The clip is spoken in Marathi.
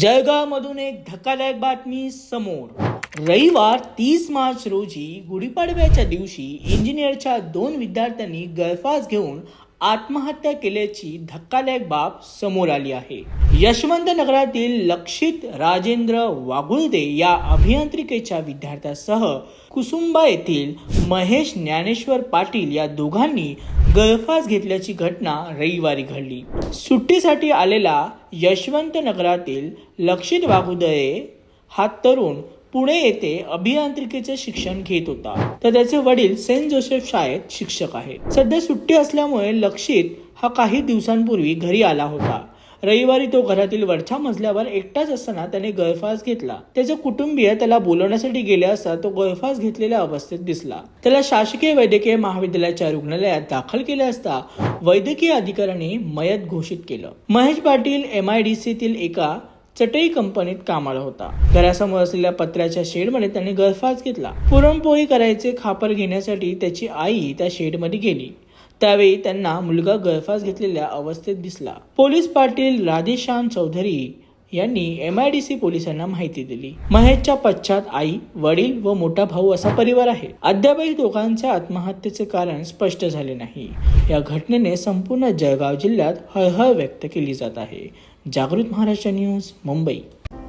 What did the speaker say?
जळगावमधून एक धक्कादायक बातमी समोर. रविवार तीस मार्च रोजी गुढीपाडव्याच्या दिवशी इंजिनियरच्या दोन विद्यार्थ्यांनी गळफास घेऊन आत्महत्या केल्याची धक्कादायक बाब समोर आली आहे. यशवंत नगरातील लक्षित राजेंद्र वागुळदे या अभियांत्रिकेच्या विद्यार्थ्यासह कुसुंबा येथील महेश ज्ञानेश्वर पाटील या दोघांनी गळफास घेतल्याची घटना रविवारी घडली. सुट्टीसाठी आलेला यशवंत नगरातील लक्षित वाघुदये हा तरुण पुणे येथे अभियांत्रिकेचे शिक्षण घेत होता. तर त्याचे वडील सेंट जोसेफ शाळेत शिक्षक आहेत. सध्या सुट्टी असल्यामुळे लक्षित हा काही दिवसांपूर्वी घरी आला होता. रविवारी तो घरातील वरच्या मजल्यावर एकटाच असताना त्याने गळफास घेतला. त्याचे कुटुंबीय त्याला बोलवण्यासाठी गेले असता तो गळफास घेतलेल्या अवस्थेत दिसला. त्याला शासकीय वैद्यकीय महाविद्यालयाच्या रुग्णालयात दाखल केले असता वैद्यकीय अधिकाऱ्यांनी मयत घोषित केलं. Mahesh Patil M I D सीतील एका चटई कंपनीत कामाला होता. घरासमोर असलेल्या पत्र्याच्या शेडमध्ये त्याने गळफास घेतला. पुरणपोळी करायचे खापर घेण्यासाठी त्याची आई त्या शेडमध्ये गेली. त्यावेळी त्यांना मुलगा गळफास घेतलेल्या अवस्थेत दिसला. पोलीस पाटील राधेश्याम चौधरी यांनी एम आय डी सी पोलिसांना माहिती दिली. महेशच्या पश्चात आई वडील व मोठा भाऊ असा परिवार आहे. अद्यापही दोघांच्या आत्महत्येचे कारण स्पष्ट झाले नाही. या घटनेने संपूर्ण जळगाव जिल्ह्यात हळहळ व्यक्त केली जात आहे. जागृत महाराष्ट्र न्यूज मुंबई.